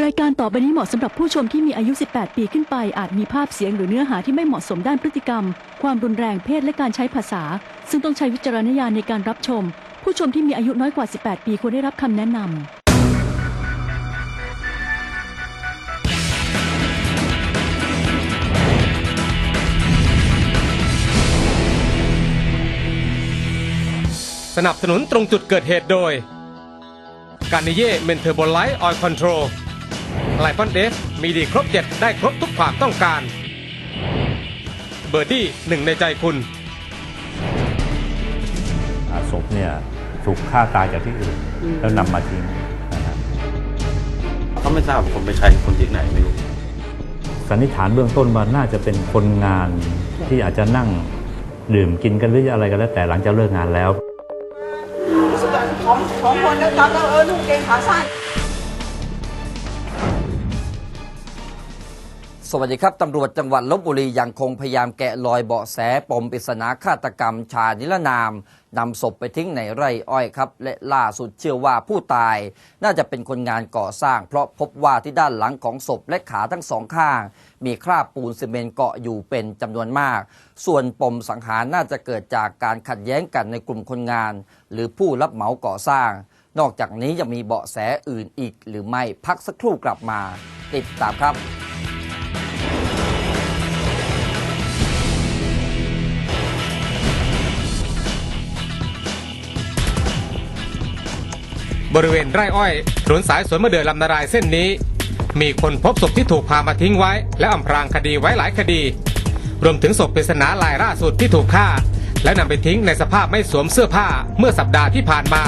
รายการต่อไปนี้เหมาะสำหรับผู้ชมที่มีอายุ 18 ปีขึ้นไป อาจมีภาพเสียงหรือเนื้อหาที่ไม่เหมาะสมด้านพฤติกรรม ความรุนแรงเพศและการใช้ภาษา ซึ่งต้องใช้วิจารณญาณในการรับชม ผู้ชมที่มีอายุน้อยกว่า 18 ปีควรได้รับคำแนะนำ สนับสนุนตรงจุดเกิดเหตุโดยการนิเย่เมนเทอร์โบไลท์ออยล์คอนโทรล ไลฟอนเดฟมีดีครบเจ็ดได้ครบทุกความต้องการ เบอร์ดี้หนึ่งในใจคุณอ่าศพเนี่ยถูกฆ่าตายจากที่อื่น แล้วนำมาทิ้งนะครับเขาไม่ทราบผมเป็นใครคนที่ไหนไม่รู้สันนิษฐานเบื้องต้นว่าน่าจะเป็นคนงานที่อาจจะนั่งดื่มกินกันหรืออะไรกันแล้วแต่หลังจากเลิกงานแล้วรู้สึกว่าของของคนแล้วจำแล้วเออนุ่งเกงขาสั้น สวัสดีครับตำรวจจังหวัดลบบุรียังคงพยายามแกะรอยเบาะแสปมปริศนาฆาตกรรม ชานิรนามนำศพไปทิ้งในไร่อ้อยครับ และล่าสุดเชื่อว่าผู้ตาย น่าจะเป็นคนงานก่อสร้าง เพราะพบว่าที่ด้านหลังของศพและขาทั้งสองข้าง มีคราบปูนซีเมนต์เกาะอยู่เป็นจำนวนมาก ส่วนปมสังหารน่าจะเกิดจากการขัดแย้งกันในกลุ่มคนงาน หรือผู้รับเหมาก่อสร้าง นอกจากนี้ยังมีเบาะแสอื่นอีก หรือไม่พักสักครู่กลับมา ติดตามครับ บริเวณไร่อ้อยถนนสายสวนมะเดื่อลำนารายเส้นนี้ มีคนพบศพที่ถูกพามาทิ้งไว้ และอำพรางคดีไว้หลายคดี รวมถึงศพปริศนาลายล่าสุดที่ถูกฆ่า และนำไปทิ้งในสภาพไม่สวมเสื้อผ้าเมื่อสัปดาห์ที่ผ่านมา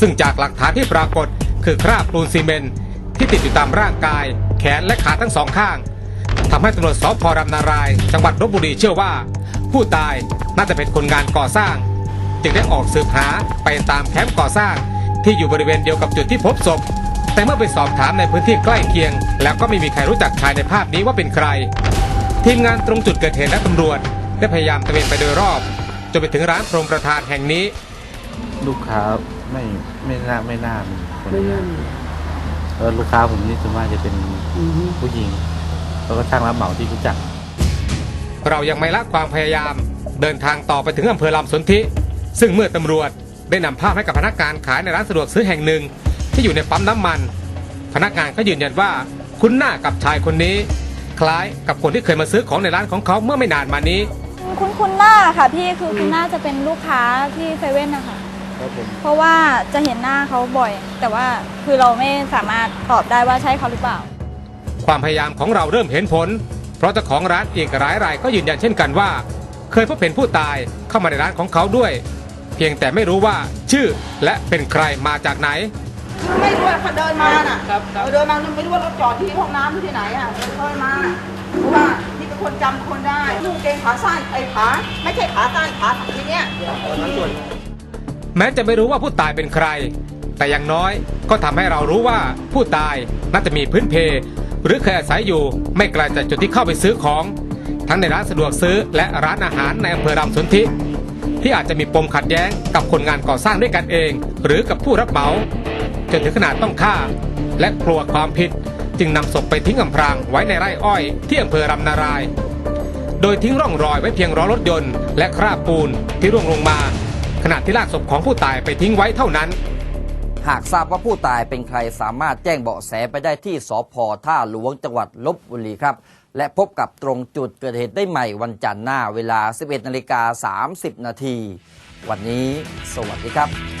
ซึ่งจากหลักฐานที่ปรากฏ คือคราบปูนซีเมนต์ที่ติดอยู่ตามร่างกาย แขนและขาทั้งสองข้างทำให้ตำรวจสพรำนาราย จังหวัดลบบุรีเชื่อว่า ผู้ตายน่าจะเป็นคนงานก่อสร้าง จึงได้ออกสืบหาไปตามแคมป์ก่อสร้าง ที่อยู่บริเวณเดียวกับจุดที่พบศพ แต่เมื่อไปสอบถามในพื้นที่ใกล้เคียง แล้วก็ไม่มีใครรู้จักชายในภาพนี้ว่าเป็นใคร ทีมงานตรงจุดเกิดเหตุและตำรวจ ได้พยายามตระเวนไปโดยรอบจนไปถึงร้านพรหมประธานแห่งนี้ ลูกค้าไม่ไม่น่าไม่น่ามีคนนี้เออลูกค้าผมนี่ส่วนมากจะเป็นผู้หญิง แล้วก็ช่างรับเหมาที่รู้จัก เรายังไม่ละความพยายาม เดินทางต่อไปถึงอำเภอลำสนธิ ซึ่งเมื่อตำรวจ ได้นำภาพให้กับพนักงานขายในร้านสะดวกซื้อแห่งหนึ่ง ที่อยู่ในปั๊มน้ำมัน พนักงานก็ยืนยันว่าคุ้นหน้ากับชายคนนี้ คล้ายกับคนที่เคยมาซื้อของในร้านของเขาเมื่อไม่นานมานี้ คุณคุณหน้าค่ะพี่คือคุณหน้าจะเป็นลูกค้าที่เซเว่นนะคะเพราะว่าจะเห็นหน้าเขาบ่อย แต่ว่าคือเราไม่สามารถตอบได้ว่าใช่เขาหรือเปล่า ความพยายามของเราเริ่มเห็นผล เพราะเจ้าของร้านอีกหลายรายก็ยืนยันเช่นกันว่า เคยพบเห็นผู้ตายเข้ามาในร้านของเขาด้วย เพียงแต่ไม่รู้ว่าชื่อและเป็นใครมาจากไหน ไม่รู้ว่าเขาเดินมาน่ะเขาเดินมาไม่รู้ว่ารถจอดที่ห้องน้ำหรือที่ไหนอะเดินมาเพราะว่านี่เป็นคนจำคนได้นุ่งเกงขาสั้นไอ้ขาไม่ใช่ขาสั้นขาทีเนี้ย แม้จะไม่รู้ว่าผู้ตายเป็นใคร แต่อย่างน้อยก็ทำให้เรารู้ว่าผู้ตายน่าจะมีพื้นเพ หรือเคยอาศัยอยู่ไม่ไกลจากจุดที่เข้าไปซื้อของ ทั้งในร้านสะดวกซื้อและร้านอาหารในอำเภอรำสนธิ ที่อาจจะมีปมขัดแย้งกับคนงานก่อสร้างด้วยกันเอง หรือกับผู้รับเหมาจนถึงขนาดต้องฆ่า และกลัวความผิด จึงนำศพไปทิ้งอำพรางไว้ในไร่อ้อยที่อำเภอรำนาราย โดยทิ้งร่องรอยไว้เพียงล้อรถยนต์และคราบปูนที่ร่วงลงมา ขณะที่ลากศพของผู้ตายไปทิ้งไว้เท่านั้น หากทราบว่าผู้ตายเป็นใครสามารถแจ้งเบาะแสไปได้ที่สพท่าหลวงจังหวัดลบบุรีครับ และพบกับตรงจุดเกิดเหตุได้ใหม่วันจันทร์หน้าเวลา 11นาฬิกา30 นาที วันนี้สวัสดีครับ